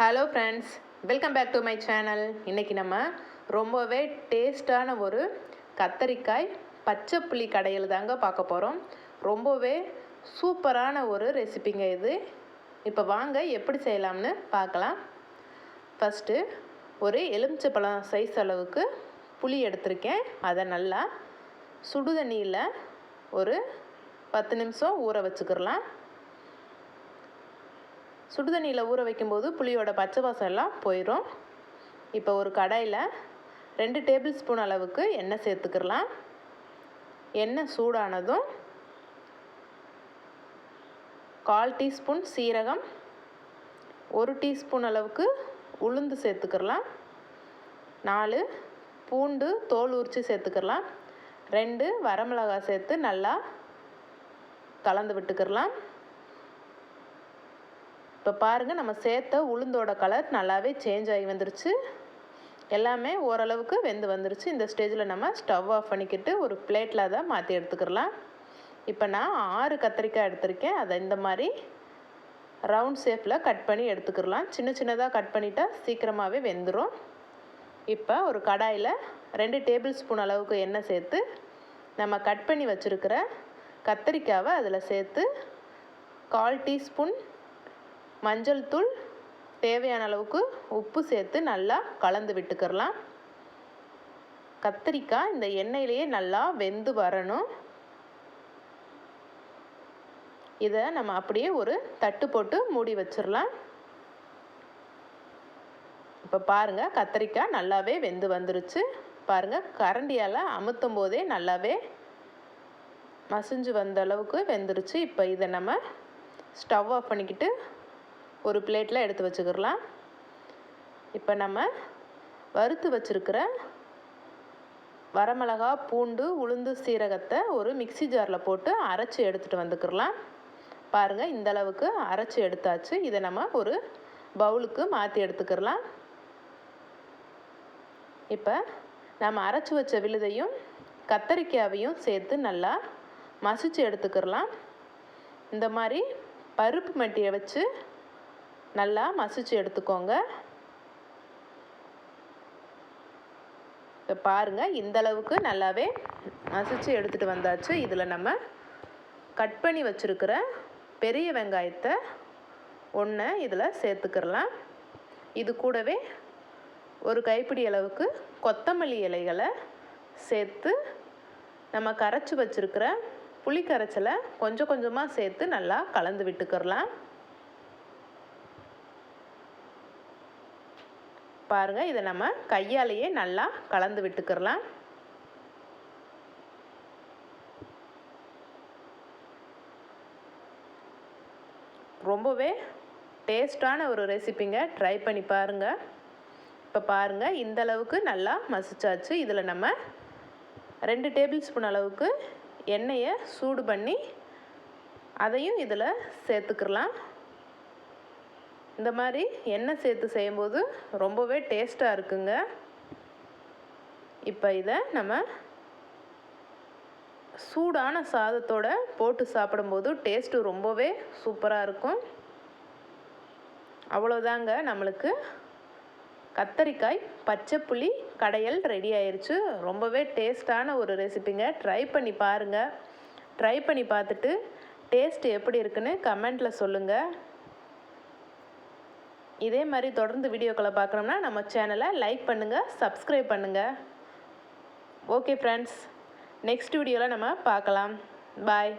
Hello friends welcome back to my channel இன்றைக்கி நம்ம ரொம்பவே டேஸ்டான ஒரு கத்தரிக்காய் பச்சை புளி கடையில் தாங்க பார்க்க போகிறோம் ரொம்பவே சூப்பரான ஒரு ரெசிபிங்க இது. இப்போ வாங்க எப்படி செய்யலாம்னு பார்க்கலாம். ஃபஸ்ட்டு ஒரு எலுமிச்சப்பழம் சைஸ் அளவுக்கு புளி எடுத்திருக்கேன். அதை நல்லா சுடுதண்ணியில் ஒரு பத்து நிமிஷம் ஊற வச்சுக்கிறலாம். சுடுதண்ணியில் ஊற வைக்கும்போது புளியோட பச்சை வாசம் எல்லாம் போயிடும் இப்போ ஒரு கடாயில் ரெண்டு டேபிள் ஸ்பூன் அளவுக்கு எண்ணெய் சேர்த்துக்கிறலாம். எண்ணெய் சூடானதும் கால் டீஸ்பூன் சீரகம் ஒரு டீஸ்பூன் அளவுக்கு உளுந்து சேர்த்துக்கிறலாம். நாலு பூண்டு தோல் உரித்து சேர்த்துக்கிறலாம். ரெண்டு வரமிளகாய் சேர்த்து நல்லா கலந்து விட்டுக்கிடலாம் இப்போ பாருங்கள் நம்ம சேர்த்த உளுந்தோட கலர் நல்லாவே சேஞ்ச் ஆகி வந்துருச்சு. எல்லாமே ஓரளவுக்கு வெந்து வந்துருச்சு. இந்த ஸ்டேஜில் நம்ம ஸ்டவ் ஆஃப் பண்ணிக்கிட்டு ஒரு பிளேட்டில் தான் மாற்றி எடுத்துக்கிறலாம். இப்போ நான் ஆறு கத்திரிக்காய் எடுத்திருக்கேன். அதை இந்த மாதிரி ரவுண்ட் ஷேப்பில் கட் பண்ணி எடுத்துக்கிறலாம். சின்ன சின்னதாக கட் பண்ணிட்டா சீக்கிரமாகவே வெந்துடும் இப்போ ஒரு கடாயில் ரெண்டு டேபிள் ஸ்பூன் அளவுக்கு எண்ணெய் சேர்த்து நம்ம கட் பண்ணி வச்சுருக்கிற கத்திரிக்காவை அதில் சேர்த்து கால் டீஸ்பூன் மஞ்சள் தூள் தேவையான அளவுக்கு உப்பு சேர்த்து நல்லா கலந்து விட்டுக்கிறலாம். கத்திரிக்காய் இந்த எண்ணெயிலேயே நல்லா வெந்து வரணும். இதை நம்ம அப்படியே ஒரு தட்டு போட்டு மூடி வச்சிடலாம் இப்போ பாருங்கள் கத்திரிக்காய் நல்லாவே வெந்து வந்துருச்சு. பாருங்கள் கரண்டியால் அமுத்தும் போதே நல்லாவே மசிஞ்சு வந்த அளவுக்கு வெந்துருச்சு. இப்போ இதை நம்ம ஸ்டவ் ஆஃப் பண்ணிக்கிட்டு ஒரு பிளேட்டில் எடுத்து வச்சுக்கிறலாம். இப்போ நம்ம வறுத்து வச்சுருக்கிற வரமிளகா பூண்டு உளுந்து சீரகத்தை ஒரு மிக்சி ஜாரில் போட்டு அரைச்சி எடுத்துகிட்டு வந்துக்கிறலாம். பாருங்கள் இந்த அளவுக்கு அரைச்சி எடுத்தாச்சு. இதை நம்ம ஒரு பவுலுக்கு மாற்றி எடுத்துக்கிறலாம். இப்போ நம்ம அரைச்சி வச்ச விழுதையும் கத்தரிக்காயையும் சேர்த்து நல்லா மசிச்சு எடுத்துக்கிறலாம். இந்த மாதிரி பருப்பு மட்டியை வச்சு நல்லா மசிச்சு எடுத்துக்கோங்க. இப்போ பாருங்கள் இந்தளவுக்கு நல்லாவே மசிச்சு எடுத்துகிட்டு வந்தாச்சு. இதில் நம்ம கட் பண்ணி வச்சுருக்கிற பெரிய வெங்காயத்தை ஒன்று இதில் சேர்த்துக்கிறலாம் இது கூடவே ஒரு கைப்பிடி அளவுக்கு கொத்தமல்லி இலைகளை சேர்த்து நம்ம கரைச்சி வச்சுருக்கிற புளி கரைச்சலை கொஞ்சம் கொஞ்சமாக சேர்த்து நல்லா கலந்து விட்டுக்கிறலாம் பாருங்கள் இதை நம்ம கையாலேயே நல்லா கலந்து விட்டுக்கிறலாம். ரொம்பவே டேஸ்டான ஒரு ரெசிப்பிங்க ட்ரை பண்ணி பாருங்கள் இப்போ பாருங்கள் இந்த அளவுக்கு நல்லா மசிச்சாச்சு. இதில் நம்ம ரெண்டு டேபிள் ஸ்பூன் அளவுக்கு எண்ணெயை சூடு பண்ணி அதையும் இதில் சேர்த்துக்கலாம் இந்த மாதிரி எண்ணெய் சேர்த்து செய்யும்போது ரொம்பவே டேஸ்ட்டாக இருக்குங்க. இப்போ இதை நம்ம சூடான சாதத்தோடு போட்டு சாப்பிடும்போது டேஸ்ட்டு ரொம்பவே சூப்பராக இருக்கும். அவ்வளோதாங்க நம்மளுக்கு. கத்தரிக்காய் பச்சை புளி கடையல் ரெடி ஆயிடுச்சு ரொம்பவே டேஸ்டான ஒரு ரெசிபிங்க ட்ரை பண்ணி பாருங்கள் ட்ரை பண்ணி பார்த்துட்டு டேஸ்ட் எப்படி இருக்குன்னு கமெண்ட்டில் சொல்லுங்கள் இதே மாதிரி தொடர்ந்து வீடியோக்களை பார்க்கணும்னா நம்ம சேனலை லைக் பண்ணுங்கள் சப்ஸ்கிரைப் பண்ணுங்கள் ஓகே ஃப்ரெண்ட்ஸ் நெக்ஸ்ட் வீடியோவில் நம்ம பார்க்கலாம். பாய்